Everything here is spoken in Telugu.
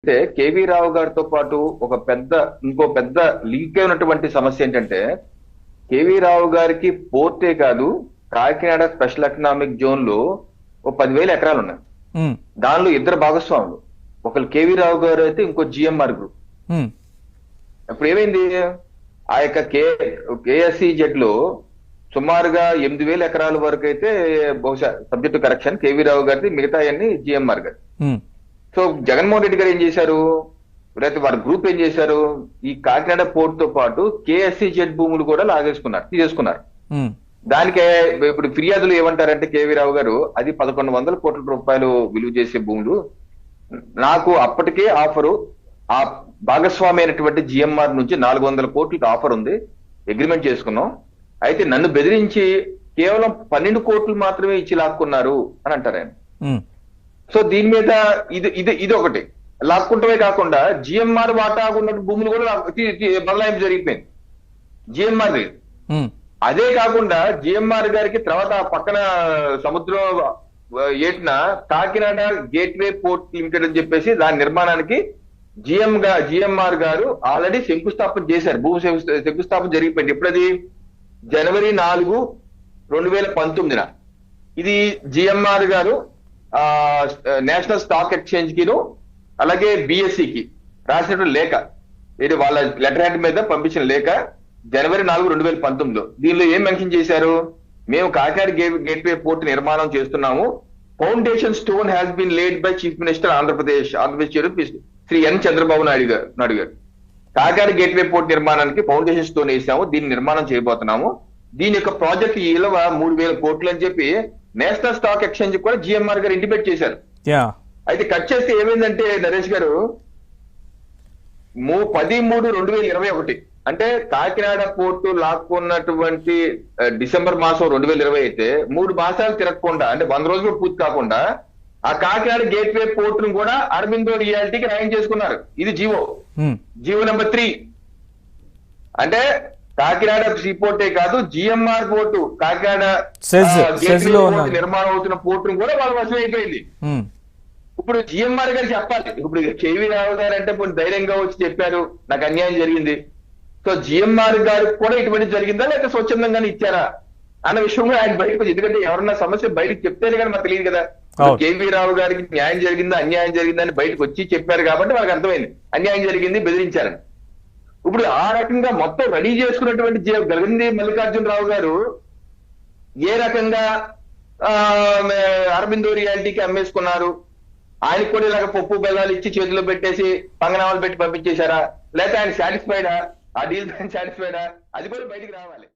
అయితే కేవీ రావు గారితో పాటు ఒక పెద్ద ఇంకో పెద్ద లింక్ అయినటువంటి సమస్య ఏంటంటే కేవీ రావు గారికి పోర్టే కాదు కాకినాడ స్పెషల్ ఎకనామిక్ జోన్లో ఓ పదివేల ఎకరాలు ఉన్నాయి దానిలో ఇద్దరు భాగస్వాములు. ఒకరు కేవీ రావు గారు అయితే ఇంకో జిఎంఆర్ గ్రూప్. ఇప్పుడు ఏమైంది? ఆ యొక్క కే కేఎస్సి జెడ్లో సుమారుగా ఎనిమిది వేల ఎకరాల వరకు అయితే బహుశా సబ్జెక్టు కరెక్షన్ కేవీ రావు గారిది మిగతా అన్ని జిఎంఆర్ గారి సో జగన్మోహన్ రెడ్డి గారు ఏం చేశారు? లేకపోతే వారి గ్రూప్ ఏం చేశారు? ఈ కాకినాడ పోర్ట్తో పాటు కేఎస్సి జెడ్ భూములు కూడా లాగేసుకున్నారు తీసేసుకున్నారు. దానికి ఇప్పుడు ఫిర్యాదులు ఏమంటారంటే కేవీ రావు గారు అది పదకొండు వందల కోట్ల రూపాయలు విలువ చేసే భూములు. నాకు అప్పటికే ఆఫరు ఆ భాగస్వామి అయినటువంటి జిఎంఆర్ నుంచి నాలుగు వందల కోట్లకి ఆఫర్ ఉంది అగ్రిమెంట్ చేసుకున్నాం. అయితే నన్ను బెదిరించి కేవలం పన్నెండు కోట్లు మాత్రమే ఇచ్చి లాక్కున్నారు అని అంటారు ఆయన. సో దీని మీద ఇది ఇది ఇది ఒకటి. లాక్కుంటమే కాకుండా జిఎంఆర్ వాటా ఉన్న భూములు కూడా బదలాయింపు జరిగిపోయింది. జిఎంఆర్ అదే కాకుండా జిఎంఆర్ గారికి తర్వాత పక్కన సముద్రం ఏటిన కాకినాడ గేట్వే పోర్ట్ లిమిటెడ్ అని చెప్పేసి దాని నిర్మాణానికి జిఎం గా జిఎంఆర్ గారు ఆల్రెడీ శంకుస్థాపన చేశారు. భూమి శంకు- శంకుస్థాపన జరిగిపోయింది. ఎప్పుడది? జనవరి నాలుగు రెండు వేల పంతొమ్మిదిన. ఇది జిఎంఆర్ గారు నేషనల్ స్టాక్ ఎక్స్చేంజ్ కిను అలాగే బిఎస్సి కి రాసినటువంటి లేఖ. ఇది వాళ్ళ లెటర్ హెడ్ మీద పంపించిన లేఖ జనవరి నాలుగు రెండు వేల పంతొమ్మిదిలో దీనిలో ఏం మెన్షన్ చేశారు? మేము కాకినాడ గేట్ గేట్వే పోర్ట్ నిర్మాణం చేస్తున్నాము. Foundation stone has been laid by chief minister Andhra Pradesh Andhra Pradesh Shri N Chandrababu Naidu garu Naidu garu. Kakinada gateway port నిర్మాణానికి ఫౌండేషన్ స్టోన్ వేసాము. దీన్ని నిర్మాణం చేయబోతున్నాము. దీని యొక్క ప్రాజెక్ట్ విలువ మూడు వేల కోట్లు అని చెప్పి నేషనల్ స్టాక్ ఎక్స్చేంజ్ కూడా జిఎంఆర్ గారు ఇంటిమేట్ చేశారు. అయితే కట్ చేస్తే ఏమైందంటే నరేష్ గారు మూ పది మూడు రెండు వేల ఇరవై ఒకటి అంటే కాకినాడ పోర్టు లాక్కున్నటువంటి డిసెంబర్ మాసం రెండు వేల ఇరవై అయితే మూడు మాసాలు తిరగకుండా అంటే వంద రోజులు పూర్తి కాకుండా ఆ కాకినాడ గేట్వే పోర్టును కూడా అరవిందో రియాలిటీకి న్యాయం చేసుకున్నారు ఇది జీవో జీవో నెంబర్ త్రీ. అంటే కాకినాడ సీపోర్టే కాదు జిఎంఆర్ పోర్టు కాకినాడ పోర్టు. నిర్మాణం అవుతున్న పోర్టును కూడా వాళ్ళ వశం అయిపోయింది ఇప్పుడు జిఎంఆర్ గారు చెప్పాలి. ఇప్పుడు కేవీ రావు గారు అంటే కొన్ని ధైర్యంగా వచ్చి చెప్పారు నాకు అన్యాయం జరిగింది. సో జిఎంఆర్ గారు కూడా ఇటువంటి జరిగిందా లేకపోతే స్వచ్ఛందంగానే ఇచ్చారా? అన్న విషయం కూడా ఆయన బయటకు ఎందుకంటే ఎవరన్నా సమస్య బయటకు చెప్తేనే కానీ మాకు తెలియదు కదా. కేవీ రావు గారికి న్యాయం జరిగిందా అన్యాయం జరిగిందా అని బయటకు వచ్చి చెప్పారు కాబట్టి వాళ్ళకి అర్థమైంది. అన్యాయం జరిగింది బెదిరించారని. ఇప్పుడు ఆ రకంగా మొత్తం రెడీ చేసుకున్నటువంటి జే- గగంది మల్లికార్జున రావు గారు ఏ రకంగా ఆ, అరబిందో రియాలిటీకి అమ్మేసుకున్నారు? ఆయనకు కూడా ఇలాగ పప్పు బెల్లాలు ఇచ్చి చేతిలో పెట్టేసి పంగనామాలు పెట్టి పంపించేశారా? లేకపోతే ఆయన సాటిస్ఫైడా ఆ? డీల్ సాటిస్ఫైడా అది కూడా బయటికి రావాలి.